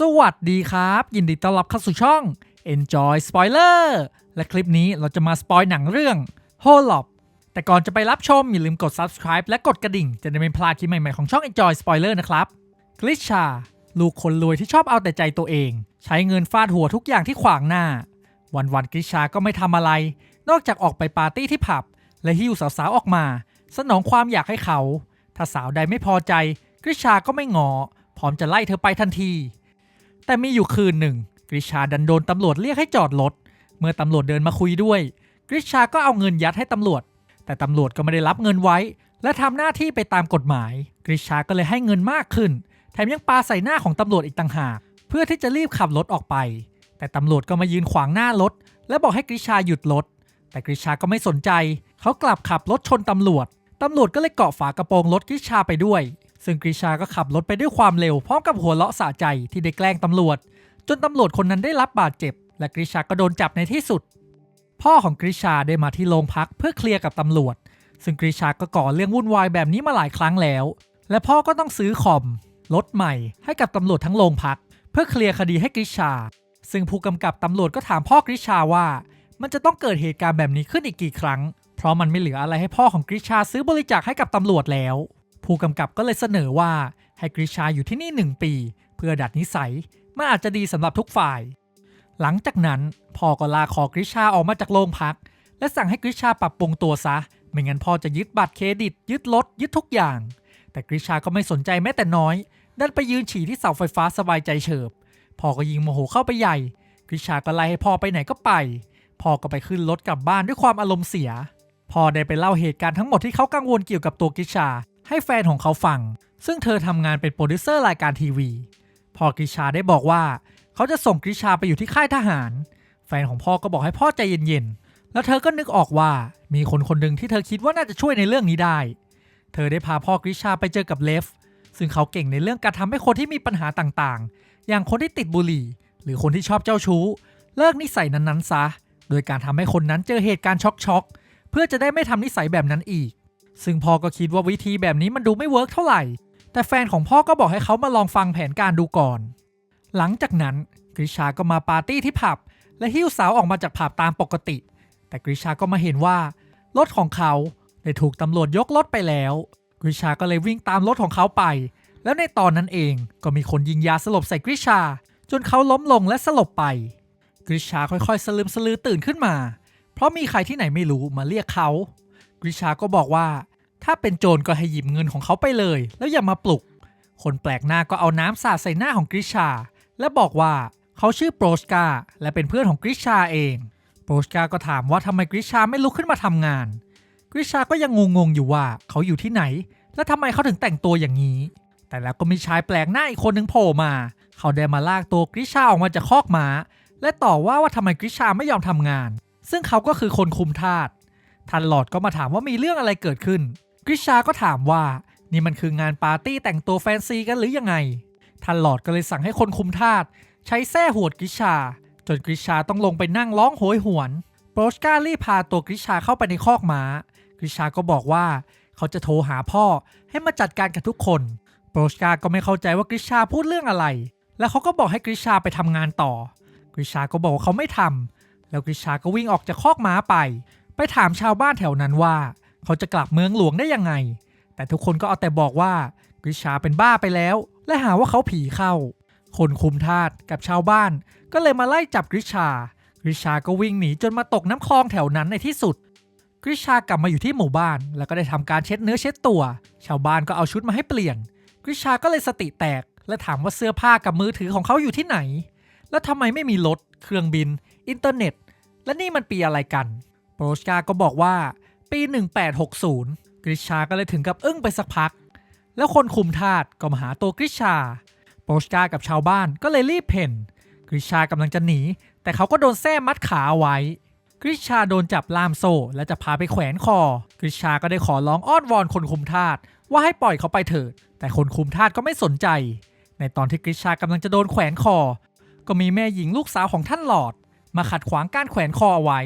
สวัสดีครับ ยินดีต้อนรับเข้าสู่ช่อง Enjoy Spoiler และคลิปนี้เราจะมาสปอยหนังเรื่อง h o l o p แต่ก่อนจะไปรับชม อย่าลืมกด subscribe และกดกระดิ่ง จะได้ไม่พลาดคลิปใหม่ๆของช่อง Enjoy Spoiler นะครับกลิชชา ลูกคนรวยที่ชอบเอาแต่ใจตัวเอง ใช้เงินฟาดหัวทุกอย่างที่ขวางหน้า วันๆกลิชชาก็ไม่ทำอะไร นอกจากออกไปปาร์ตี้ที่ผับ และหิ้วสาวๆออกมา สนองความอยากให้เขา ถ้าสาวใดไม่พอใจกริชาก็ไม่งอพร้อมจะไล่เธอไปทันที แต่มีอยู่คืนหนึ่ง กริชาดันโดนตำรวจเรียกให้จอดรถ เมื่อตำรวจเดินมาคุยด้วย กริชาก็เอาเงินยัดให้ตำรวจ แต่ตำรวจก็ไม่ได้รับเงินไว้ และทำหน้าที่ไปตามกฎหมาย กริชาก็เลยให้เงินมากขึ้น แถมยังปาใส่หน้าของตำรวจอีกต่างหาก เพื่อที่จะรีบขับรถออกไป แต่ตำรวจก็มายืนขวางหน้ารถ และบอกให้กริชาหยุดรถ แต่กริชาก็ไม่สนใจ เขากลับขับรถชนตำรวจตำรวจก็เลยเกาะฝากระโปรงรถกริชาไปด้วย ซึ่งกริชาก็ขับรถไปด้วยความเร็วพร้อมกับหัวเราะสะใจที่ได้แกล้งตำรวจ จนตำรวจคนนั้นได้รับบาดเจ็บ และกริชาก็โดนจับในที่สุด พ่อของกริชาได้มาที่โรงพักเพื่อเคลียร์กับตำรวจ ซึ่งกริชาก็ก่อเรื่องวุ่นวายแบบนี้มาหลายครั้งแล้ว และพ่อก็ต้องซื้อคอมรถใหม่ให้กับตำรวจทั้งโรงพัก เพื่อเคลียร์คดีให้กริชา ซึ่งผู้กำกับตำรวจก็ถามพ่อกริชาว่า มันจะต้องเกิดเหตุการณ์แบบนี้ขึ้นอีกกี่ครั้ง เพราะมันไม่เหลืออะไรให้พ่อของกริชาซื้อบริจาคให้กับตำรวจแล้ว ผู้กำกับก็เลยเสนอว่าให้กริชาอยู่ที่นี่หนึ่งปี เพื่อดัดนิสัยมันอาจจะดีสำหรับทุกฝ่าย หลังจากนั้นพ่อก็ลาขอกริชาออกมาจากโรงพัก และสั่งให้กริชาปรับปรุงตัวซะ ไม่งั้นพ่อจะยึดบัตรเครดิต ยึดรถยึดทุกอย่าง แต่กริชาก็ไม่สนใจแม้แต่น้อยดันไปยืนฉี่ที่เสาไฟฟ้าสบายใจเฉิบพ่อก็ยิงโมโหเข้าไปใหญ่กริชาก็ไล่ให้พ่อไปไหนก็ไปพ่อก็ไปขึ้นรถกลับบ้านด้วยความอารมณ์เสียพ่อได้ไปเล่าเหตุการณ์ทั้งหมดที่เขากังวลเกี่ยวกับตัวกริชา ให้แฟนของเขาฟัง ซึ่งเธอทำงานเป็นโปรดิวเซอร์รายการทีวีพ่อกริชาได้บอกว่าเขาจะส่งกริชาไปอยู่ที่ค่ายทหาร แฟนของพ่อก็บอกให้พ่อใจเย็นๆ แล้วเธอก็นึกออกว่ามีคนคนหนึ่งที่เธอคิดว่าน่าจะช่วยในเรื่องนี้ได้ เธอได้พาพ่อกริชาไปเจอกับเลฟ ซึ่งเขาเก่งในเรื่องการทำให้คนที่มีปัญหาต่างๆ อย่างคนที่ติดบุหรี่ หรือคนที่ชอบเจ้าชู้ เลิกนิสัยนั้นๆซะ โดยการทำให้คนนั้นเจอเหตุการณ์ช็อกๆ เพื่อจะได้ไม่ทำนิสัยแบบนั้นอีก ซึ่งพ่อก็คิดว่าวิธีแบบนี้มันดูไม่เวิร์กเท่าไหร่ แต่แฟนของพ่อก็บอกให้เขามาลองฟังแผนการดูก่อน หลังจากนั้นกริชาก็มาปาร์ตี้ที่ผับ และหิ้วสาวออกมาจากผับตามปกติ แต่กริชาก็มาเห็นว่ารถของเขาได้ถูกตำรวจยกรถไปแล้วกริชาก็เลยวิ่งตามรถของเขาไป แล้วในตอนนั้นเองก็มีคนยิงยาสลบใส่กริชา จนเขาล้มลงและสลบไปกริชาค่อยๆ สลืมสลือตื่นขึ้นมา เพราะมีใครที่ไหนไม่รู้มาเรียกเขากริชาก็บอกว่า ถ้าเป็นโจรก็ให้หยิบเงินของเขาไปเลย แล้วอย่ามาปลุก คนแปลกหน้าก็เอาน้ำสาดใส่หน้าของกริชา และบอกว่าเขาชื่อโปรชกาและเป็นเพื่อนของกริชาเอง โปรชกาก็ถามว่าทำไมกริชาไม่ลุกขึ้นมาทำงาน กริชาก็ยังงงๆอยู่ว่าเขาอยู่ที่ไหน และทำไมเขาถึงแต่งตัวอย่างนี้ แต่แล้วก็มีชายแปลกหน้าอีกคนหนึ่งโผล่มา เขาได้มาลากตัวกริชาออกมาจากคอกม้า และต่อว่าว่าทำไมกริชาไม่ยอมทำงาน ซึ่งเขาก็คือคนคุมทาสทันหลอดก็มาถามว่ามีเรื่องอะไรเกิดขึ้น กริชาก็ถามว่านี่มันคืองานปาร์ตี้แต่งตัวแฟนซีกันหรือยังไงทันหลอดก็เลยสั่งให้คนคุมทาสใช้แส้หวดกริชา จนกริชาต้องลงไปนั่งร้องโหยหวน โปรชการีพาตัวกริชาเข้าไปในคอกม้ากริชาก็บอกว่าเขาจะโทรหาพ่อให้มาจัดการกับทุกคน โปรชกาก็ไม่เข้าใจว่ากริชาพูดเรื่องอะไร แล้วเขาก็บอกให้กริชาไปทำงานต่อ กริชาก็บอกว่าเขาไม่ทำแล้วกริชาก็วิ่งออกจากคอกม้าไป ไปถามชาวบ้านแถวนั้นว่า เขาจะกลับเมืองหลวงได้ยังไง แต่ทุกคนก็เอาแต่บอกว่ากริชาเป็นบ้าไปแล้ว และหาว่าเขาผีเข้า คนคุมทาสกับชาวบ้าน ก็เลยมาไล่จับกริชากริชาก็วิ่งหนีจนมาตกน้ำคลองแถวนั้นในที่สุดกริชากลับมาอยู่ที่หมู่บ้าน แล้วก็ได้ทำการเช็ดเนื้อเช็ดตัว ชาวบ้านก็เอาชุดมาให้เปลี่ยนกริชาก็เลยสติแตก และถามว่าเสื้อผ้ากับมือถือของเขาอยู่ที่ไหน แล้วทำไมไม่มีรถ เครื่องบิน อินเทอร์เน็ต และนี่มันปีอะไรกัน โปรชกาก็บอกว่า ปี 1860 กริชาก็เลยถึงกับอึ้งไปสักพัก แล้วคนคุมทาสก็มาหาตัวกริชา โปรชกากับชาวบ้านก็เลยรีบเพ่นกริชากำลังจะหนี แต่เขาก็โดนแส้มัดขาเอาไว้ กริชาโดนจับล่ามโซ่ และจะพาไปแขวนคอ กริชาก็ได้ขอร้องอ้อนวอนคนคุมทาสว่าให้ปล่อยเขาไปเถิด แต่คนคุมทาสก็ไม่สนใจ ในตอนที่กริชากำลังจะโดนแขวนคอ ก็มีแม่หญิงลูกสาวของท่านหลอด มาขัดขวางการแขวนคอเอาไว้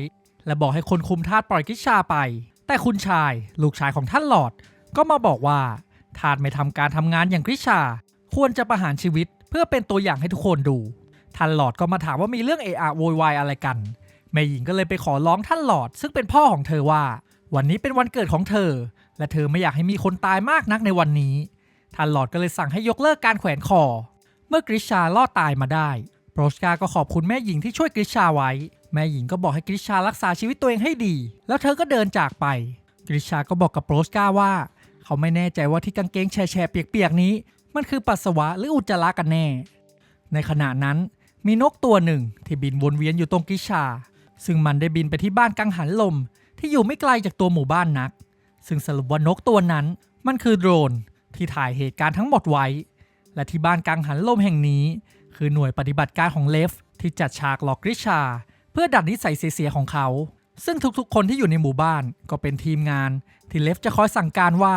และบอกให้คนคุมทาสปล่อยกริชาไป แต่คุณชายลูกชายของท่านหลอดก็มาบอกว่าทาสไม่ทำการทำงานอย่างกริชา ควรจะประหารชีวิตเพื่อเป็นตัวอย่างให้ทุกคนดู ท่านหลอดก็มาถามว่ามีเรื่องเอะอะโวยวายอะไรกันแม่หญิงก็เลยไปขอร้องท่านหลอด ซึ่งเป็นพ่อของเธอว่า วันนี้เป็นวันเกิดของเธอ และเธอไม่อยากให้มีคนตายมากนักในวันนี้ ท่านหลอดก็เลยสั่งให้ยกเลิกการแขวนคอ เมื่อกริชารอดตายมาได้โปรชกาก็ขอบคุณแม่หญิงที่ช่วยกริชาไว้ แม่หญิงก็บอกให้กริชารักษาชีวิตตัวเองให้ดี แล้วเธอก็เดินจากไป กริชาก็บอกกับโปรชกาว่า เขาไม่แน่ใจว่าที่กางเกงแฉะๆเปียกๆนี้ มันคือปัสสาวะหรืออุจจาระกันแน่ ในขณะนั้นมีนกตัวหนึ่งที่บินวนเวียนอยู่ตรงกริชชา ซึ่งมันได้บินไปที่บ้านกังหันลม ที่อยู่ไม่ไกลจากตัวหมู่บ้านนัก ซึ่งสรุปว่านกตัวนั้นมันคือโดรนที่ถ่ายเหตุการณ์ทั้งหมดไว้ และที่บ้านกังหันลมแห่งนี้ คือหน่วยปฏิบัติการของเลฟที่จัดฉากหลอกกริชา เพื่อดัดนิสัยเสียๆของเขา ซึ่งทุกๆ คนที่อยู่ในหมู่บ้านก็เป็นทีมงาน ที่เลฟจะคอยสั่งการว่า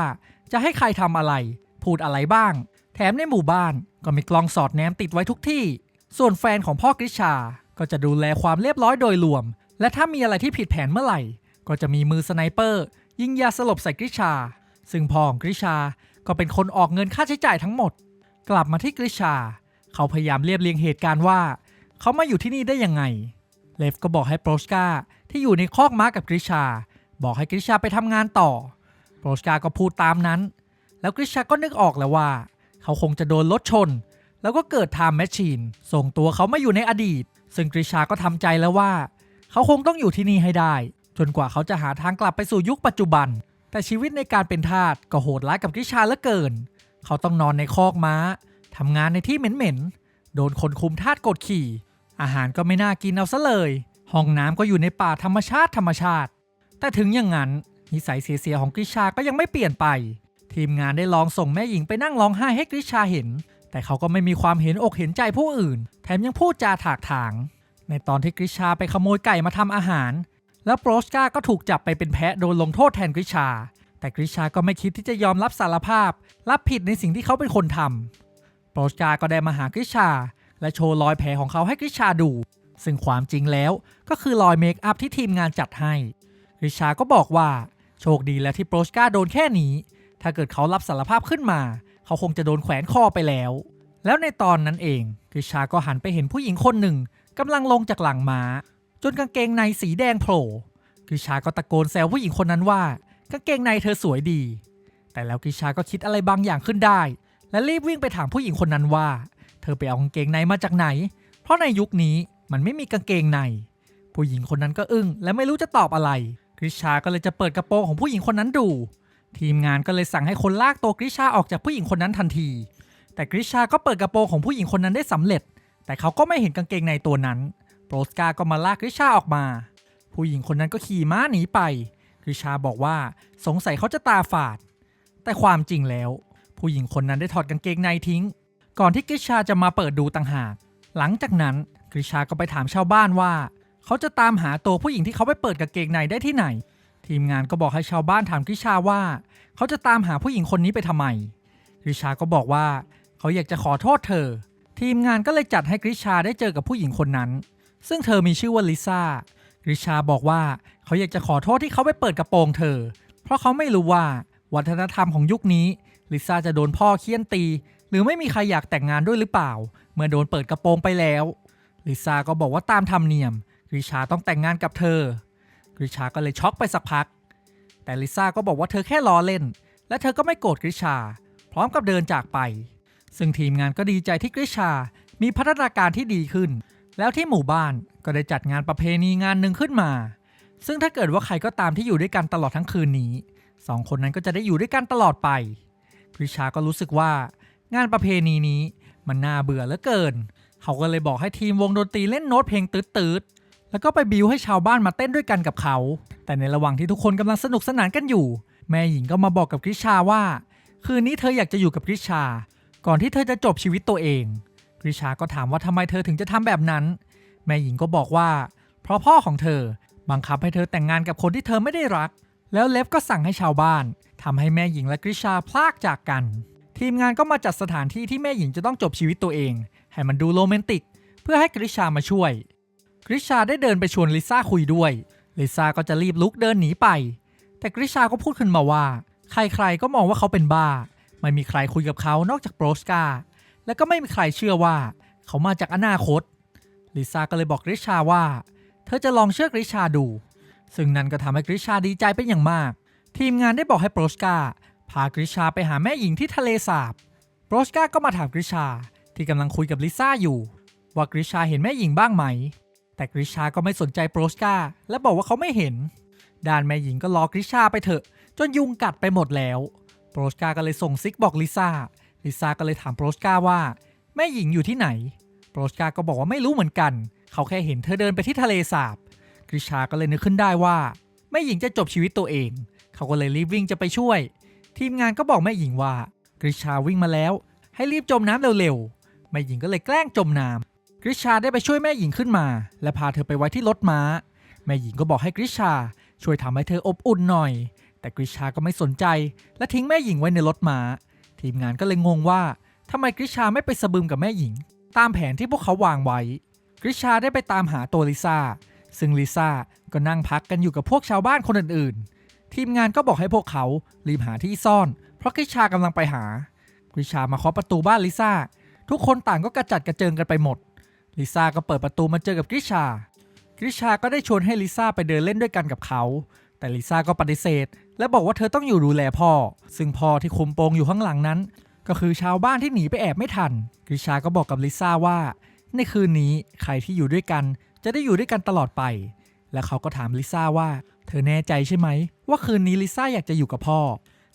จะให้ใครทำอะไร พูดอะไรบ้าง แถมในหมู่บ้านก็มีกล้องสอดแนมติดไว้ทุกที่ ส่วนแฟนของพ่อกริชา ก็จะดูแลความเรียบร้อยโดยรวม และถ้ามีอะไรที่ผิดแผนเมื่อไหร่ ก็จะมีมือสไนเปอร์ ยิงยาสลบใส่กริชา ซึ่งพ่อของกริชาก็เป็นคนออกเงินค่าใช้จ่ายทั้งหมด กลับมาที่กริชา เขาพยายามเรียบเรียงเหตุการณ์ว่า เขามาอยู่ที่นี่ได้ยังไง เลฟก็บอกให้โปรชกาที่อยู่ในคอกม้ากับกริชา บอกให้กริชาไปทำงานต่อ โปรชกาก็พูดตามนั้น แล้วกริชาก็นึกออกแล้วว่า เขาคงจะโดนรถชน แล้วก็เกิดไทม์แมชชีนส่งตัวเขามาอยู่ในอดีต ซึ่งกริชาก็ทำใจแล้วว่า เขาคงต้องอยู่ที่นี่ให้ได้ จนกว่าเขาจะหาทางกลับไปสู่ยุคปัจจุบัน แต่ชีวิตในการเป็นทาสก็โหดร้ายกับกริชาเหลือเกิน เขาต้องนอนในคอกม้าทำงานในที่เหม็นๆโดนคนคุมทาสกดขี่ อาหารก็ไม่น่ากินเอาซะเลย ห้องน้ำก็อยู่ในป่าธรรมชาติธรรมชาติ แต่ถึงอย่างนั้นนิสัยเสียๆของกริชาก็ยังไม่เปลี่ยนไป ทีมงานได้ลองส่งแม่หญิงไปนั่งร้องไห้ให้กริชาเห็น แต่เขาก็ไม่มีความเห็นอกเห็นใจผู้อื่น แถมยังพูดจาถากถาง ในตอนที่กริชาไปขโมยไก่มาทำอาหาร แล้วโปรชกาก็ถูกจับไปเป็นแพะโดนลงโทษแทนกริชา แต่กริชาก็ไม่คิดที่จะยอมรับสารภาพ รับผิดในสิ่งที่เขาเป็นคนทำโปรชกาก็ได้มาหากริชา และโชว์รอยแผลของเขาให้กริชาดู ซึ่งความจริงแล้วก็คือรอยเมคอัพที่ทีมงานจัดให้กริชาก็บอกว่า โชคดีแล้วที่โปรชกาโดนแค่นี้ ถ้าเกิดเขารับสารภาพขึ้นมา เขาคงจะโดนแขวนคอไปแล้ว แล้วในตอนนั้นเองกริชาก็หันไปเห็นผู้หญิงคนหนึ่งกำลังลงจากหลังม้า จนกางเกงในสีแดงโผล่กริชาก็ตะโกนแซวผู้หญิงคนนั้นว่ากางเกงในเธอสวยดี แต่แล้วกริชาก็คิดอะไรบางอย่างขึ้นได้ และรีบวิ่งไปถามผู้หญิงคนนั้นว่า ธอไปเอากางเกงในมาจากไหน เพราะในยุคนี้มันไม่มีกางเกงใน ผู้หญิงคนนั้นก็อึ้งและไม่รู้จะตอบอะไร กริชาก็เลยจะเปิดกระโปรงของผู้หญิงคนนั้นดู ทีมงานก็เลยสั่งให้คนลากตัวกริชาออกจากผู้หญิงคนนั้นทันที แต่กริชาก็เปิดกระโปรงของผู้หญิงคนนั้นได้สำเร็จ แต่เขาก็ไม่เห็นกางเกงในตัวนั้นโปรสกาก็มาลากกริชาออกมา ผู้หญิงคนนั้นก็ขี่ม้าหนีไปกริชาบอกว่าสงสัยเขาจะตาฝาด แต่ความจริงแล้ว ผู้หญิงคนนั้นได้ถอดกางเกงในทิ้ง ก่อนที่กริชาจะมาเปิดดูต่างหาก หลังจากนั้นกริชาก็ไปถามชาวบ้านว่า เขาจะตามหาตัวผู้หญิงที่เขาไปเปิดกางเกงในได้ที่ไหน ทีมงานก็บอกให้ชาวบ้านถามกริชาว่า เขาจะตามหาผู้หญิงคนนี้ไปทำไมกริชาก็บอกว่า เขาอยากจะขอโทษเธอ ทีมงานก็เลยจัดให้กริชาได้เจอกับผู้หญิงคนนั้น ซึ่งเธอมีชื่อว่าลิซ่ากริชาบอกว่าเขาอยากจะขอโทษที่เขาไปเปิดกระโปรงเธอ เพราะเขาไม่รู้ว่าวัฒนธรรมของยุคนี้ลิซ่าจะโดนพ่อเคี่ยนตี หรือไม่มีใครอยากแต่งงานด้วยหรือเปล่า เมื่อโดนเปิดกระโปรงไปแล้วลิซ่าก็บอกว่าตามธรรมเนียมกริชาต้องแต่งงานกับเธอกริชาก็เลยช็อกไปสักพัก แต่ลิซ่าก็บอกว่าเธอแค่ล้อเล่น และเธอก็ไม่โกรธกริชา พร้อมกับเดินจากไป ซึ่งทีมงานก็ดีใจที่กริชา มีพัฒนาการที่ดีขึ้น แล้วที่หมู่บ้านก็ได้จัดงานประเพณีงานหนึ่งขึ้นมา ซึ่งถ้าเกิดว่าใครก็ตามที่อยู่ด้วยกันตลอดทั้งคืนนี้สองคนนั้นก็จะได้อยู่ด้วยกันตลอดไปกริชาก็รู้สึกว่า งานประเพณีนี้มันน่าเบื่อเหลือเกิน เขาก็เลยบอกให้ทีมวงดนตรีเล่นโน้ตเพลงตืดๆ แล้วก็ไปบิวให้ชาวบ้านมาเต้นด้วยกันกับเขา แต่ในระหว่างที่ทุกคนกำลังสนุกสนานกันอยู่ แม่หญิงก็มาบอกกับกริชาว่า คืนนี้เธออยากจะอยู่กับกริชา ก่อนที่เธอจะจบชีวิตตัวเอง กริชาก็ถามว่าทำไมเธอถึงจะทำแบบนั้น แม่หญิงก็บอกว่า เพราะพ่อของเธอบังคับให้เธอแต่งงานกับคนที่เธอไม่ได้รัก แล้วเลฟก็สั่งให้ชาวบ้านทำให้แม่หญิงและกริชาพลากจากกัน ทีมงานก็มาจัดสถานที่ที่แม่หญิงจะต้องจบชีวิตตัวเอง ให้มันดูโรแมนติก เพื่อให้กริชามาช่วย กริชาได้เดินไปชวนลิซ่าคุยด้วย ลิซ่าก็จะรีบลุกเดินหนีไป แต่กริชาก็พูดขึ้นมาว่า ใครๆ ก็มองว่าเขาเป็นบ้า ไม่มีใครคุยกับเขานอกจากโปรสกา และก็ไม่มีใครเชื่อว่า เขามาจากอนาคต ลิซ่าก็เลยบอกกริชาว่า เธอจะลองเชื่อกริชาดู ซึ่งนั่นก็ทำให้กริชาดีใจเป็นอย่างมาก ทีมงานได้บอกให้โปรชกา พากริชาไปหาแม่หญิงที่ทะเลสาบโปรชกาก็มาถามกริชาที่กำลังคุยกับลิซ่าอยู่ ว่ากริชาเห็นแม่หญิงบ้างไหม แต่กริชาก็ไม่สนใจโปรชกาและบอกว่าเขาไม่เห็น ด้านแม่หญิงก็รอกริชาไปเถอะ จนยุงกัดไปหมดแล้ว โปรชกาก็เลยส่งซิกบอกลิซ่า ลิซ่าก็เลยถามโปรชกาว่าแม่หญิงอยู่ที่ไหน โปรชกาก็บอกว่าไม่รู้เหมือนกัน เขาแค่เห็นเธอเดินไปที่ทะเลสาบ กริชาก็เลยนึกขึ้นได้ว่าแม่หญิงจะจบชีวิตตัวเอง เขาก็เลยรีบวิ่งจะไปช่วย ทีมงานก็บอกแม่หญิงว่ากริชาวิ่งมาแล้ว ให้รีบจมน้ำเร็วๆแม่หญิงก็เลยแกล้งจมน้ำกริชาได้ไปช่วยแม่หญิงขึ้นมา และพาเธอไปไว้ที่รถม้า แม่หญิงก็บอกให้กริชาช่วยทำให้เธออบอุ่นหน่อย แต่กริชาก็ไม่สนใจ และทิ้งแม่หญิงไว้ในรถม้า ทีมงานก็เลยงงว่าทำไมกริชาไม่ไปสะบึมกับแม่หญิง ตามแผนที่พวกเขาวางไว้ กริชาได้ไปตามหาตัวลิซ่าซึ่งลิซ่าก็นั่งพักกันอยู่กับพวกชาวบ้านคนอื่นๆ ทีมงานก็บอกให้พวกเขารีบหาที่ซ่อน เพราะกริชากำลังไปหากริชามาเคาะประตูบ้านลิซ่า ทุกคนต่างก็กระจัดกระเจิงกันไปหมด ลิซ่าก็เปิดประตูมาเจอกับกริชากริชาก็ได้ชวนให้ลิซ่าไปเดินเล่นด้วยกันกับเขา แต่ลิซ่าก็ปฏิเสธ และบอกว่าเธอต้องอยู่ดูแลพ่อ ซึ่งพ่อที่คุมโปงอยู่ข้างหลังนั้น ก็คือชาวบ้านที่หนีไปแอบไม่ทันกริชาก็บอกกับลิซ่าว่าในคืนนี้ใครที่อยู่ด้วยกันจะได้อยู่ด้วยกันตลอดไป และเขาก็ถามลิซ่าว่า เธอแน่ใจใช่ไหม ว่าคืนนี้ลิซ่าอยากจะอยู่กับพ่อ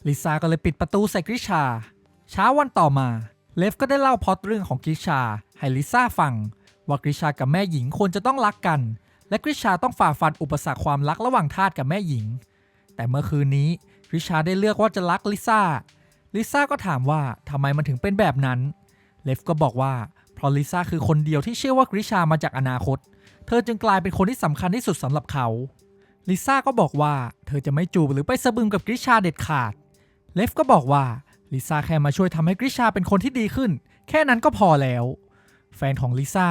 ลิซ่าก็เลยปิดประตูใส่กริชา เช้าวันต่อมา เลฟก็ได้เล่าพอตเรื่องของกริชา ให้ลิซ่าฟัง ว่ากริชากับแม่หญิงควรจะต้องรักกัน และกริชาต้องฝ่าฟันอุปสรรคความรักระหว่างทาสกับแม่หญิง แต่เมื่อคืนนี้กริชาได้เลือกว่าจะรักลิซ่า ลิซ่าก็ถามว่าทำไมมันถึงเป็นแบบนั้น เลฟก็บอกว่าเพราะลิซ่าคือคนเดียวที่เชื่อว่ากริชามาจากอนาคต เธอจึงกลายเป็นคนที่สำคัญที่สุดสำหรับเขา ลิซ่าก็บอกว่าเธอจะไม่จูบหรือไปสะบึมกับกริชาเด็ดขาด เลฟก็บอกว่าลิซ่าแค่มาช่วยทำให้กริชาเป็นคนที่ดีขึ้น แค่นั้นก็พอแล้ว แฟนของลิซ่า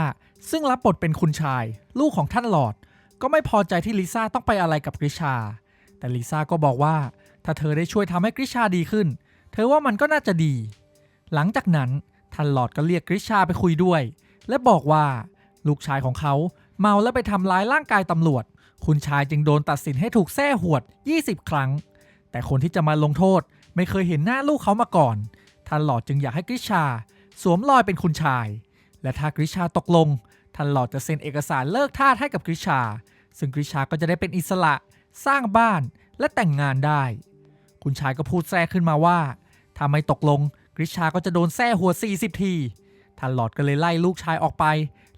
ซึ่งรับบทเป็นคุณชาย ลูกของท่านหลอด ก็ไม่พอใจที่ลิซ่าต้องไปอะไรกับกริชา แต่ลิซ่าก็บอกว่า ถ้าเธอได้ช่วยทำให้กริชาดีขึ้น เธอว่ามันก็น่าจะดี หลังจากนั้นท่านหลอดก็เรียกกริชาไปคุยด้วย และบอกว่า ลูกชายของเขาเมาและไปทำร้ายร่างกายตำรวจ คุณชายจึงโดนตัดสินให้ถูกแส้หวด 20 ครั้ง แต่คนที่จะมาลงโทษไม่เคยเห็นหน้าลูกเขามาก่อน ท่านหลอดจึงอยากให้กริชา สวมรอยเป็นคุณชาย และถ้ากริชาตกลง ท่านหลอดจะเซ็นเอกสารเลิกทาสให้กับกริชา ซึ่งกริชาก็จะได้เป็นอิสระ สร้างบ้าน และแต่งงานได้ คุณชายก็พูดแทรกขึ้นมาว่า ถ้าไม่ตกลงกริชาก็จะโดนแส้หัว 40 ที ท่านหลอดก็เลยไล่ลูกชายออกไป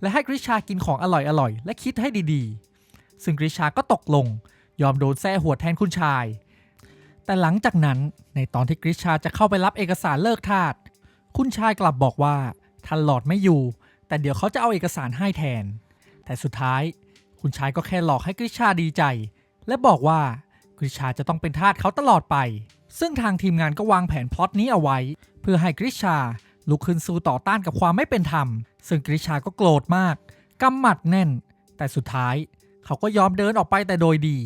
และให้กริชากินของอร่อยๆ และคิดให้ดีๆ ซึ่งกริชาก็ตกลง ยอมโดนแส้หัวแทนคุณชาย แต่หลังจากนั้นในตอนที่กริชาจะเข้าไปรับเอกสารเลิกทาสคุณชายกลับบอกว่าท่านหลอดไม่อยู่ แต่เดี๋ยวเขาจะเอาเอกสารให้แทน แต่สุดท้าย คุณชายก็แค่หลอกให้กริชาดีใจ และบอกว่ากริชาจะต้องเป็นทาสเขาตลอดไป ซึ่งทางทีมงานก็วางแผนพล็อตนี้เอาไว้ เพื่อให้กริชาลุกขึ้นสู้ต่อต้านกับความไม่เป็นธรรม ซึ่งกริชาก็โกรธมากกำหมัดแน่น แต่สุดท้าย เขาก็ยอมเดินออกไปแต่โดยดี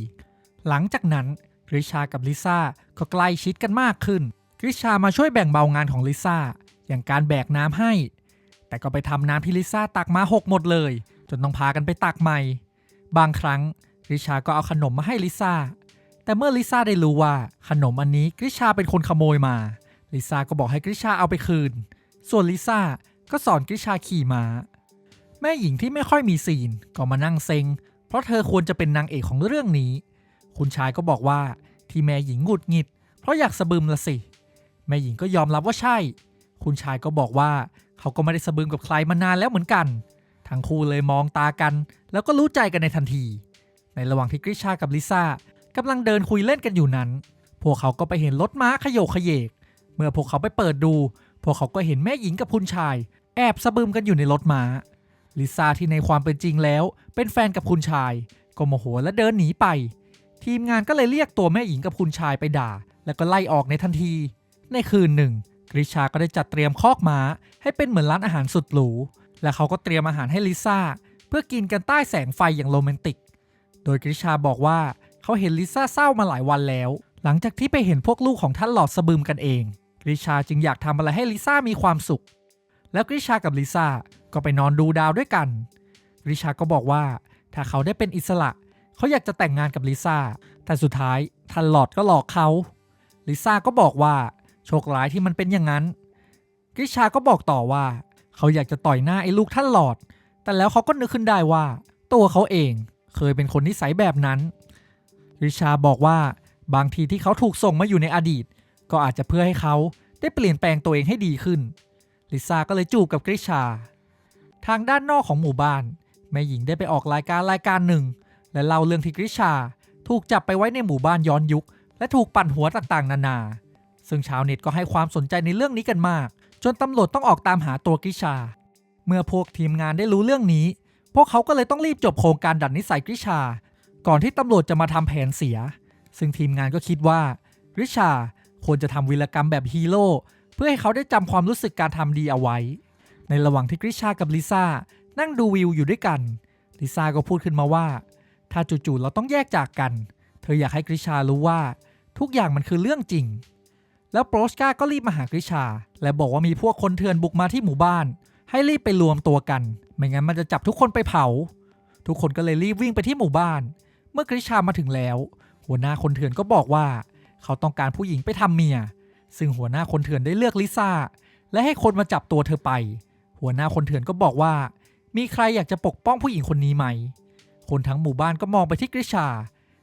หลังจากนั้นกริชากับลิซ่าก็ใกล้ชิดกันมากขึ้นกริชามาช่วยแบ่งเบางานของลิซ่าอย่างการแบกน้ำให้ แต่ก็ไปทำน้ำที่ลิซ่าตักมาหกหมดเลย จนต้องพากันไปตักใหม่ บางครั้งกริชาก็เอาขนมมาให้ลิซ่าแต่เมื่อลิซ่าได้รู้ว่าขนมอันนี้กริชาเป็นคนขโมยมาลิซ่าก็บอกให้กริชาเอาไปคืน ส่วนลิซ่าก็สอนกริชาขี่ม้า แม่หญิงที่ไม่ค่อยมีซีนก็มานั่งเซ็ง เพราะเธอควรจะเป็นนางเอกของเรื่องนี้ คุณชายก็บอกว่าที่แม่หญิงหงุดหงิด เพราะอยากสะบึมละสิ แม่หญิงก็ยอมรับว่าใช่ คุณชายก็บอกว่าเขาก็ไม่ได้สะบึมกับใครมานานแล้วเหมือนกัน ทั้งคู่เลยมองตากัน แล้วก็รู้ใจกันในทันที ในระหว่างที่กริชากับลิซ่ากำลังเดินคุยเล่นกันอยู่นั้น พวกเขาก็ไปเห็นรถม้าขยโยขยเยก เมื่อพวกเขาไปเปิดดู พวกเขาก็เห็นแม่หญิงกับคุณชาย แอบสะบึมกันอยู่ในรถม้า ลิซ่าที่ในความเป็นจริงแล้ว เป็นแฟนกับคุณชาย ก็โมโหและเดินหนีไป ทีมงานก็เลยเรียกตัวแม่หญิงกับคุณชายไปด่า แล้วก็ไล่ออกในทันที ในคืนหนึ่งกริชาก็ได้จัดเตรียมคอกม้า ให้เป็นเหมือนร้านอาหารสุดหรู และเขาก็เตรียมอาหารให้ลิซ่า เพื่อกินกันใต้แสงไฟอย่างโรแมนติก โดยกริชาบอกว่าเขาเห็นลิซ่าเศร้ามาหลายวันแล้ว หลังจากที่ไปเห็นพวกลูกของท่านหลอดสะบึมกันเองกริชาจึงอยากทำอะไรให้ลิซ่ามีความสุข แล้วกริชากับลิซ่า ก็ไปนอนดูดาวด้วยกัน ริชาก็บอกว่าถ้าเขาได้เป็นอิสระ เขาอยากจะแต่งงานกับลิซ่า แต่สุดท้ายทันหลอดก็หลอกเขา ลิซ่าก็บอกว่าโชคร้ายที่มันเป็นอย่างนั้น ริชาก็บอกต่อว่า เขาอยากจะต่อยหน้าไอ้ลูกท่านหลอด แต่แล้วเขาก็นึกขึ้นได้ว่า ตัวเขาเองเคยเป็นคนนิสัยแบบนั้น ริชาบอกว่าบางทีที่เขาถูกส่งมาอยู่ในอดีต ก็อาจจะเพื่อให้เขาได้เปลี่ยนแปลงตัวเองให้ดีขึ้น ลิซ่าก็เลยจูบกับกริชา ทางด้านนอกของหมู่บ้านแม่หญิงได้ไปออกรายการรายการหนึ่ง และเล่าเรื่องที่กริชา ถูกจับไปไว้ในหมู่บ้านย้อนยุค และถูกปั่นหัวต่างๆ นานา ซึ่งชาวเน็ตก็ให้ความสนใจในเรื่องนี้กันมาก จนตำรวจต้องออกตามหาตัวกริชา เมื่อพวกทีมงานได้รู้เรื่องนี้ พวกเขาก็เลยต้องรีบจบโครงการดัดนิสัยกริชา ก่อนที่ตำรวจจะมาทำแผนเสีย ซึ่งทีมงานก็คิดว่ากริชาควรจะทำวีรกรรมแบบฮีโร่เพื่อให้เขาได้จำความรู้สึกการทำดีเอาไว้ ในระหว่างที่กริชากับลิซ่านั่งดูวิวอยู่ด้วยกัน ลิซ่าก็พูดขึ้นมาว่า ถ้าจู่ๆเราต้องแยกจากกัน เธออยากให้กริชารู้ว่า ทุกอย่างมันคือเรื่องจริง แล้วโปรสกาก็รีบมาหากริชา และบอกว่ามีพวกคนเถื่อนบุกมาที่หมู่บ้าน ให้รีบไปรวมตัวกัน ไม่งั้นมันจะจับทุกคนไปเผา ทุกคนก็เลยรีบวิ่งไปที่หมู่บ้าน เมื่อกริชามาถึงแล้ว หัวหน้าคนเถื่อนก็บอกว่า เขาต้องการผู้หญิงไปทำเมีย ซึ่งหัวหน้าคนเถื่อนได้เลือกลิซ่าและให้คนมาจับตัวเธอไป หัวหน้าคนเถื่อนก็บอกว่า มีใครอยากจะปกป้องผู้หญิงคนนี้ไหม คนทั้งหมู่บ้านก็มองไปที่กริชา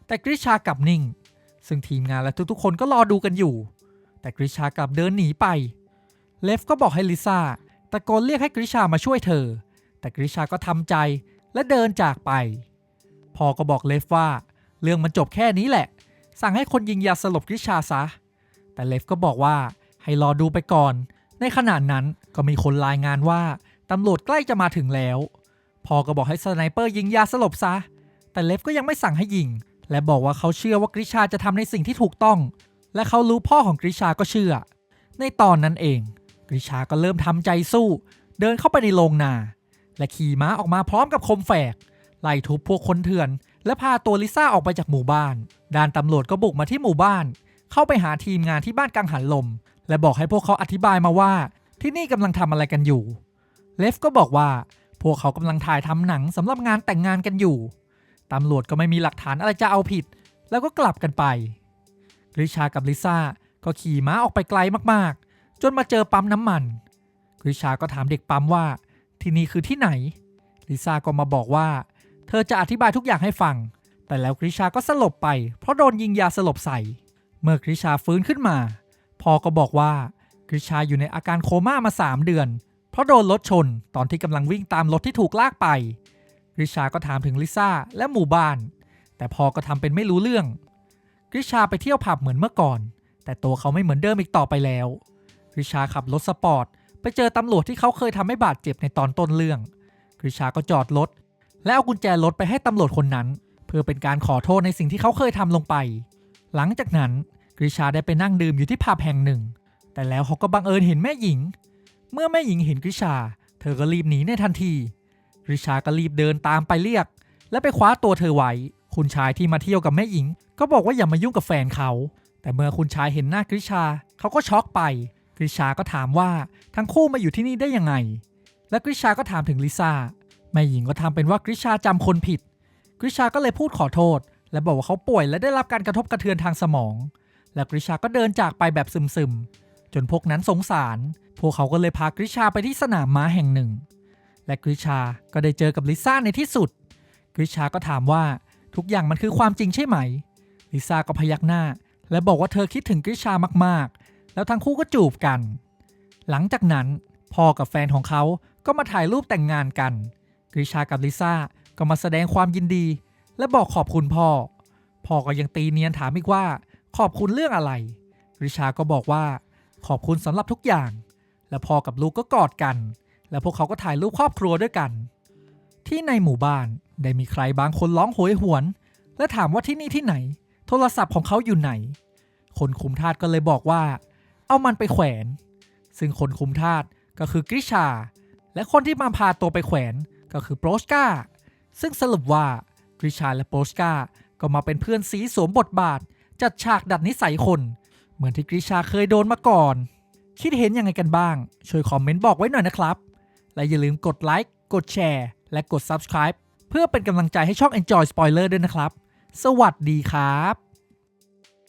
แต่กริชากลับนิ่ง ซึ่งทีมงานและทุกๆ คนก็รอดูกันอยู่ แต่กริชากลับเดินหนีไป เลฟก็บอกให้ลิซ่าตะโกนเรียกให้กริชามาช่วยเธอ แต่กริชาก็ทำใจและเดินจากไป พอก็บอกเลฟว่า เรื่องมันจบแค่นี้แหละ สั่งให้คนยิงยาสลบกริชาซะ แต่เลฟก็บอกว่าให้รอดูไปก่อน ในขณะนั้น ก็มีคนรายงานว่าตำรวจใกล้จะมาถึงแล้ว พอก็บอกให้สไนเปอร์ยิงยาสลบซะ แต่เลฟก็ยังไม่สั่งให้ยิง และบอกว่าเขาเชื่อว่ากริชาจะทำในสิ่งที่ถูกต้อง และเขารู้พ่อของกริชาก็เชื่อ ในตอนนั้นเอง กริชาก็เริ่มทำใจสู้ เดินเข้าไปในโรงนา และขี่ม้าออกมาพร้อมกับคมแฝก ไล่ทุบพวกคนเถื่อน และพาตัวลิซ่าออกไปจากหมู่บ้าน ด้านตำรวจก็บุกมาที่หมู่บ้าน เข้าไปหาทีมงานที่บ้านกังหันลม และบอกให้พวกเขาอธิบายมาว่า ที่นี่กำลังทำอะไรกันอยู่ เลฟก็บอกว่า พวกเขากำลังถ่ายทำหนังสำหรับงานแต่งงานกันอยู่ตำรวจก็ไม่มีหลักฐานอะไรจะเอาผิด แล้วก็กลับกันไปกริชากับลิซ่าก็ขี่ม้าออกไปไกลมากๆ จนมาเจอปั๊มน้ำมันกริชาก็ถามเด็กปั๊มว่า ที่นี่คือที่ไหน ลิซ่าก็มาบอกว่า เธอจะอธิบายทุกอย่างให้ฟัง แต่แล้วกริชาก็สลบไป เพราะโดนยิงยาสลบใส่ เมื่อกริชาฟื้นขึ้นมา พอก็บอกว่า กริชาอยู่ในอาการโคม่ามา 3 เดือน เพราะโดนรถชนตอนที่กำลังวิ่งตามรถที่ถูกลากไปกริชาก็ถามถึงลิซ่าและหมู่บ้าน แต่พอก็ทำเป็นไม่รู้เรื่องกริชาไปเที่ยวผับเหมือนเมื่อก่อน แต่ตัวเขาไม่เหมือนเดิมอีกต่อไปแล้วกริชาขับรถสปอร์ตไปเจอตำรวจที่เขาเคยทำให้บาดเจ็บในตอนต้นเรื่องกริชาก็จอดรถและเอากุญแจรถไปให้ตำรวจคนนั้น เพื่อเป็นการขอโทษในสิ่งที่เขาเคยทำลงไป หลังจากนั้นกริชาได้ไปนั่งดื่มอยู่ที่ผับแห่งหนึ่ง แต่แล้วเขาก็บังเอิญเห็นแม่หญิง เมื่อแม่หญิงเห็นกริชา เธอก็รีบหนีในทันทีกริชาก็รีบเดินตามไปเรียก และไปคว้าตัวเธอไว้ คุณชายที่มาเที่ยวกับแม่หญิง ก็บอกว่าอย่ามายุ่งกับแฟนเขา แต่เมื่อคุณชายเห็นหน้ากริชา เขาก็ช็อกไปกริชาก็ถามว่าทั้งคู่มาอยู่ที่นี่ได้ยังไง และกริชาก็ถามถึงลิซ่าแม่หญิงก็ทำเป็นว่ากริชาจำคนผิดกริชาก็เลยพูดขอโทษ และบอกว่าเขาป่วยและได้รับการกระทบกระเทือนทางสมอง และกริชาก็เดินจากไปแบบซึมๆ จนพวกนั้นสงสาร พวกเขาก็เลยพากริชาไปที่สนามม้าแห่งหนึ่ง และกริชาก็ได้เจอกับลิซ่าในที่สุด กริชาก็ถามว่าทุกอย่างมันคือความจริงใช่ไหม ลิซ่าก็พยักหน้า และบอกว่าเธอคิดถึงกริชามากๆ แล้วทั้งคู่ก็จูบกัน หลังจากนั้นพ่อกับแฟนของเขาก็มาถ่ายรูปแต่งงานกัน กริชากับลิซ่าก็มาแสดงความยินดี และบอกขอบคุณพ่อ พ่อก็ยังตีเนียนถามอีกว่า ขอบคุณเรื่องอะไร กริชาก็บอกว่า ขอบคุณสำหรับทุกอย่าง และพ่อกับลูกก็กอดกัน และพวกเขาก็ถ่ายรูปครอบครัวด้วยกัน ที่ในหมู่บ้านได้มีใครบางคนร้องโหยหวน และถามว่าที่นี่ที่ไหน โทรศัพท์ของเขาอยู่ไหน คนคุมทาสก็เลยบอกว่า เอามันไปแขวน ซึ่งคนคุมทาสก็คือกริชา และคนที่มาพาตัวไปแขวนก็คือโปรชกาซึ่งสรุปว่ากริชาและโปรชกาก็มาเป็นเพื่อนสีสวมบทบาท จัดฉากดัดนิสัยคน เหมือนที่กริชาเคยโดนมาก่อน คิดเห็นยังไงกันบ้าง ช่วยคอมเมนต์บอกไว้หน่อยนะครับ และอย่าลืมกดไลค์กดแชร์และกด Subscribe เพื่อเป็นกำลังใจให้ช่อง Enjoy Spoiler ด้วยนะครับ สวัสดีครับ